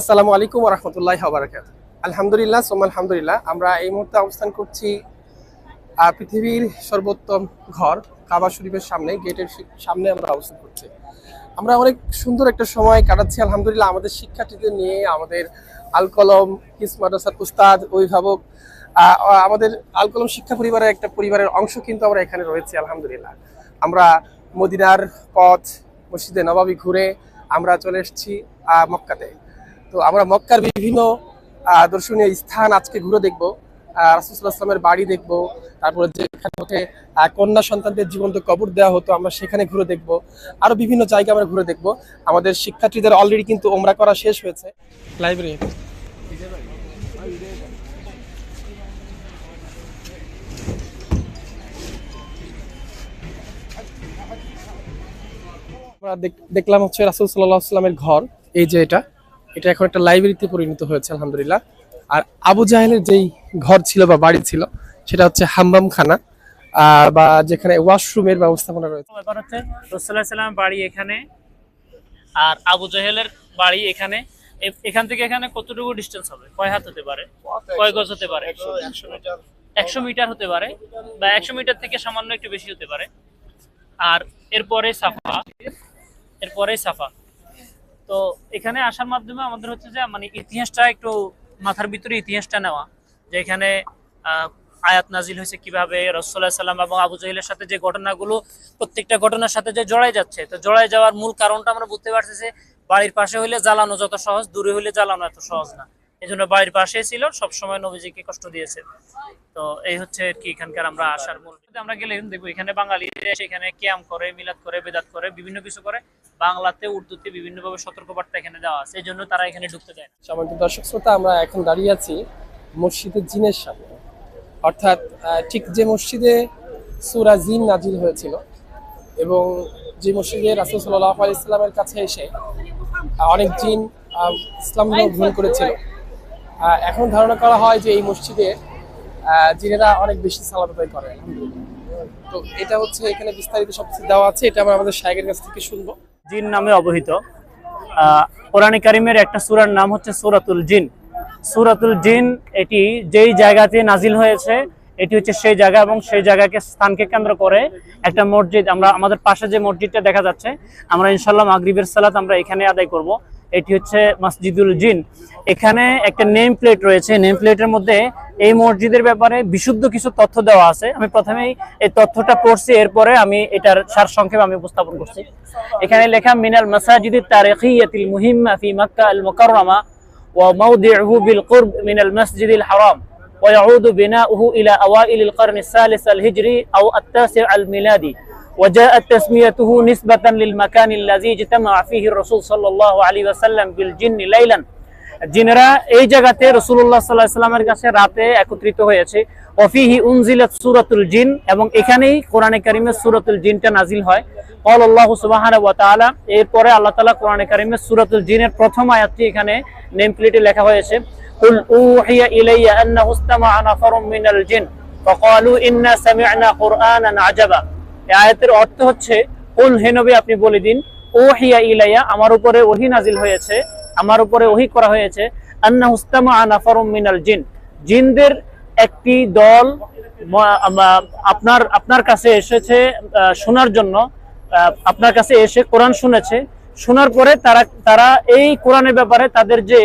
আসসালামু আলাইকুম রহমতুল্লাহ বারাকাত আলহামদুলিল্লাহ সোম আলহামদুলিল্লাহ। আমরা এই মুহূর্তে অবস্থান করছি পৃথিবীর সর্বোত্তম ঘর, কাবা শরীফের সামনে, গেটের সামনে আমরা অবস্থান করছি। আমরা অনেক সুন্দর একটা সময় কাটাচ্ছি, আলহামদুলিল্লাহ। আমাদের শিক্ষার্থীদের নিয়ে, আমাদের আল কলম কিস মাদ্রাসার উস্তাদ, অভিভাবক আমাদের আল কলম শিক্ষা পরিবারের একটা পরিবারের অংশ কিন্তু আমরা এখানে রয়েছি, আলহামদুলিল্লাহ। আমরা মদিনার পথ, মসজিদে নবাবী ঘুরে আমরা চলে এসেছি মক্কাতে। তো আমরা মক্কার বিভিন্ন দর্শনীয় স্থান আজকে ঘুরে দেখব। রাসুসাল্লাহামের বাড়ি দেখব। তারপরে যেখানে হচ্ছে কন্যা সন্তানদের জীবন্ত কবর দেওয়া হতো, আমরা সেখানে ঘুরে দেখব। আরও বিভিন্ন জায়গা আমরা ঘুরে দেখব। আমাদের শিক্ষার্থীদের অলরেডি কিন্তু ওমরা করা শেষ হয়েছে। লাইব্রেরি আমরা দেখ- দেখলাম হচ্ছে রাসুল সাল্লাহ আসলামের ঘর। এই যে এটা। এটা এখন একটা লাইব্রেরিতে পরিণত হয়েছে আলহামদুলিল্লাহ। আর আবু জাহেলের যেই ঘর ছিল বা বাড়ি ছিল সেটা হচ্ছে হাম্বাম খানা বা যেখানে ওয়াশরুমের ব্যবস্থাপনা রয়েছে। ব্যাপার হচ্ছে রসুল্লাহ বাড়ি এখানে আর আবু জাহেলের বাড়ি এখানে। এখান থেকে এখানে কতটুকু ডিস্টেন্স হবে? কয় হাত হতে পারে? কয় গজ হতে পারে? একশো মিটার হতে পারে বা একশো মিটার থেকে সামান্য একটু বেশি হতে পারে। আর এরপরে সাফা এরপরে সাফা। তো এখানে আসার মাধ্যমে আমাদের হচ্ছে যে মানে ইতিহাসটা একটু মাথার ভিতরে ইতিহাসটা নেওয়া। যে এখানে আয়াত নাজিল হয়েছে কীভাবে রসুল্লাহ সাল্লাম এবং আবু জাহিলের সাথে যে ঘটনাগুলো, প্রত্যেকটা ঘটনার সাথে যে জড়াই যাচ্ছে। তো জড়াই যাওয়ার মূল কারণটা আমরা বুঝতে পারছি যে, বাড়ির পাশে হইলে জ্বালানো যত সহজ, দূরে হইলে জ্বালানো এত সহজ না। এই জন্য বাড়ির পাশে ছিল, সবসময় নবীজিকে কষ্ট দিয়েছে। তো এই হচ্ছে কি এখানকার আমরা আসার মূল। আমরা গেলে দেখব, এখানে বাঙালি এখানে ক্যাম করে, মিলাদ করে, বেদাত করে, বিভিন্ন কিছু করে। বাংলাতে, উর্দুতে বিভিন্ন ভাবে সতর্কবার্তা এখানে দেওয়া আছে এই জন্য তারা এখানে ঢুকতে দেয় না। সম্মানিত দর্শক, শ্রোতা, আমরা এখন দাঁড়িয়ে আছি মসজিদের জিনের সামনে। অর্থাৎ ঠিক যে মসজিদে সুরা জিন নাজিল হয়েছিল এবং যে মসজিদে রাসুল সাল্লাহ আলি ইসলামের কাছে এসে অনেক জিন ইসলাম গ্রহণ করেছিল। এখন ধারণা করা হয় যে এই মসজিদে জিনেরা অনেক বেশি সালাত আদায় করে। তো এটা হচ্ছে এখানে বিস্তারিত সব কিছু দেওয়া আছে, এটা আমরা আমাদের সাহেবের কাছ থেকে শুনব। জিন নামে অবহিত। কোরআনে কারিমের একটা সুরার নাম হচ্ছে সুরাতুল জিন। সুরাতুল জিন, এটি যেই জায়গাতে নাজিল হয়েছে, এটি হচ্ছে সেই জায়গা এবং সেই জায়গাকে স্থানকে কেন্দ্র করে একটা মসজিদ। আমরা, আমাদের পাশে যে মসজিদটা দেখা যাচ্ছে, আমরা ইনশাল্লাহ মাগরিবের সালাত আমরা এখানে আদায় করব। এটি হচ্ছে মসজিদুল জিন এখানে একটা নেম প্লেট রয়েছে নেম প্লেটের মধ্যে এই মসজিদের ব্যাপারে বিশুদ্ধ কিছু তথ্য দেওয়া আছে আমি প্রথমেই এই তথ্যটা পড়ছি এরপরে আমি এটার সার সংক্ষেপ আমি উপস্থাপন করছি এখানে লেখা মিনাল মাসাজিদ তারিখিয়াতিল মুহিম্মা ফি মক্কা আল মুকাররমা ওয়া মাওদিউহু বিল কুরব মিনাল মাসজিদিল হারাম ويعود بناؤه إلى أوائل القرن الثالث الهجري أو التاسع الميلادي وجاءت تسميته نسبة للمكان الذي اجتمع فيه الرسول صلى الله عليه وسلم بالجن ليلا জিনেরা এই জায়গাতে রসুল্লাহ সাল্লাহ সাল্লামের কাছে রাতে একত্রিত হয়েছে অফিহি উনজিলাত সুরাতুল জিন এবং এখানেই কোরআনে কারিমের সুরাতুল জিনটা নাজিল হয় قال الله سبحانه وتعالى এরপরে আল্লাহ তাআলা কোরআনে কারিমের সূরাতুল জিনের প্রথম আয়াতটি এখানে নেম প্লেটে লেখা হয়েছে قل اوحي الي انه استمع نفر من الجن فقالوا انا سمعنا قرانا عجبا এই আয়াতের অর্থ হচ্ছে, কুল হে নবী, আপনি বলে দিন, ওহিয়া ইলাইয়া, আমার উপরে ওহি নাজিল হয়েছে, আমার উপরে ওহি করা হয়েছে, আন্না হুস্তামা নাফারুম মিনাল জিন জিনদের একটি দল আপনার আপনার কাছে এসেছে শোনার জন্য আপনার কাছে এসে কোরআন শুনেছে, শোনার পরে তারা তারা এই কোরআনের ব্যাপারে তাদের যে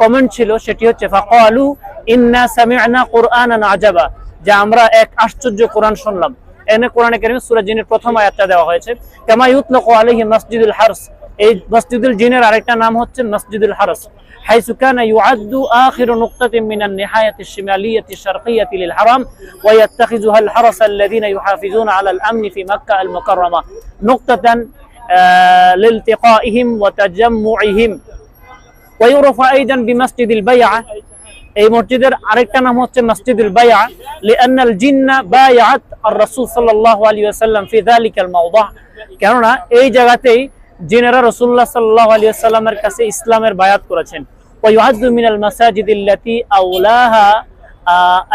কমেন্ট ছিল সেটি হচ্ছে, ফাকালু ইন্না সামি'না কুরআনান আজাবা যে আমরা এক আশ্চর্য কোরআন শুনলাম। এনে কোরআনে কারিমে সূরা জিনের প্রথম আয়াতটা দেওয়া হয়েছে কামা ইউতলাকু আলাইহি মসজিদুল হারস এই মসজিদুল জিনের আরেকটা নাম হচ্ছে মসজিদুল হারস حيث كان يعد آخر نقطة من النهاية الشمالية الشرقية للحرم ويتخذها الحرس الذين يحافظون على الأمن في مكة المكرمة نقطة آه، لالتقائهم وتجمعهم ويعرف أيضا بمسجد البيعة এই মসজিদের আরেকটা নাম হচ্ছে মসজিদুল বাইয়া লিআন্নাল জিন্না বায়াত আর রাসূল সাল্লাল্লাহু আলাইহি ওয়াসাল্লাম ফি যালিকাল মাওদা। কেননা এই জায়গাতেই জিনেরা রাসূলুল্লাহ সাল্লাল্লাহু আলাইহি ওয়াসাল্লামের কাছে ইসলামের বায়াত করেছেন। ওয়া ইউআদ্দু মিনাল মাসাজিদ আল্লাতী আওলাহা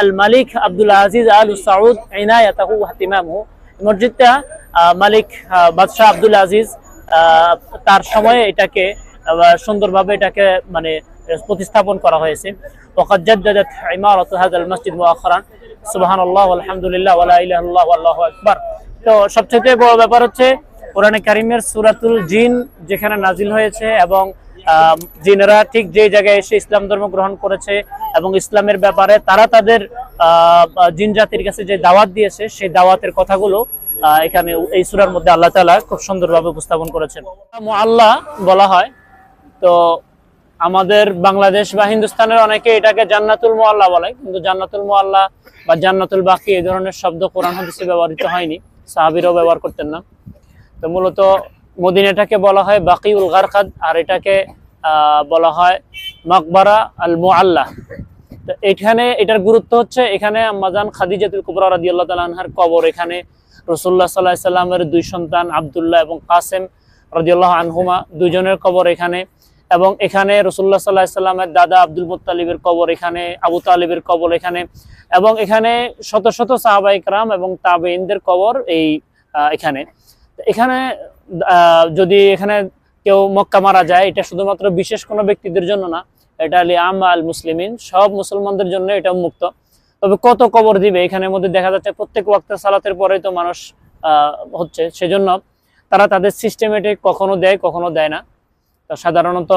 আল মালিক আব্দুল আজিজ আল সাউদ ইনায়াতাহু ওয়া ইহতিমামুহু মসজিদটা মালিক বাদশাহ আব্দুল আজিজ তার সময়ে এটাকে সুন্দরভাবে এটাকে মানে প্রতিস্থাপন করা হয়েছে। মসজিদ তো বড় ব্যাপার হচ্ছে কারিমের সুরাতুল জিন যেখানে নাজিল হয়েছে এবং জিনেরা ঠিক জায়গায় এসে ইসলাম ধর্ম গ্রহণ করেছে এবং ইসলামের ব্যাপারে তারা তাদের জিন জাতির কাছে যে দাওয়াত দিয়েছে, সেই দাওয়াতের কথাগুলো এখানে এই সুরার মধ্যে আল্লাহ তালা খুব সুন্দরভাবে উপস্থাপন করেছেন। আল্লাহ বলা হয়, তো আমাদের বাংলাদেশ বা হিন্দুস্তানের অনেকে এটাকে জান্নাতুল মোয়াল্লা বলে, কিন্তু জান্নাতুল মোয়াল্লা বা জান্নাতুল বাকি এই ধরনের শব্দ কোরআন হাদিসে ব্যবহৃত হয়নি, সাহাবিরাও ব্যবহার করতেন না। তো মূলত মদিনাটাকে বলা হয় বাকিউল গারকাদ, আর এটাকে বলা হয় মাকবারা আল মুআল্লা। তো এখানে এটার গুরুত্ব হচ্ছে, এখানে আম্মাজান খাদিজাতুল কুবরা রাদিয়াল্লাহু তাআলা আনহার কবর, এখানে রাসূলুল্লাহ সাল্লাল্লাহু আলাইহি সাল্লামের দুই সন্তান আব্দুল্লাহ এবং কাসেম রাদিয়াল্লাহু আনহুমা দুজনের কবর এখানে। এবং এখানে রসুল্লাহ সাল্লাহ সাল্লামের দাদা আব্দুল মুত্তালিবের কবর, এখানে আবু তালিবের কবর, এখানে এবং এখানে শত শত সাহাবাইকরাম এবং তাবেইনদের কবর এই এখানে। এখানে যদি এখানে কেউ মক্কা মারা যায়, এটা শুধুমাত্র বিশেষ কোনো ব্যক্তিদের জন্য না, এটা আলী আম আল মুসলিমিন, সব মুসলমানদের জন্য এটা মুক্ত। তবে কত কবর দিবে? এখানের মধ্যে দেখা যাচ্ছে প্রত্যেক ওয়াক্তের সালাতের পরেই তো মানুষ হচ্ছে। সেজন্য তারা তাদের সিস্টেমেটিক কখনো দেয় কখনো দেয় না। সাধারণত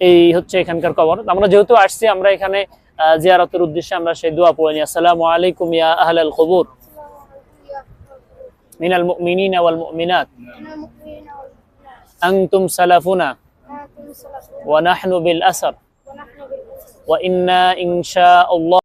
এই হচ্ছে এখানকার কবর আমরা যেহেতু আসছি, আমরা এখানে জিয়ারতের উদ্দেশ্যে আমরা সেই দোয়া পড়ে আসসালাম আলাইকুম ইয়া আহলাল কবুর মিনাল মুমিনিনা ওয়াল মুমিনাত। আনতুম সালাফুনা। ওয়া নাহনু বিল আসর। ওয়া ইন্না ইনশাআল্লাহ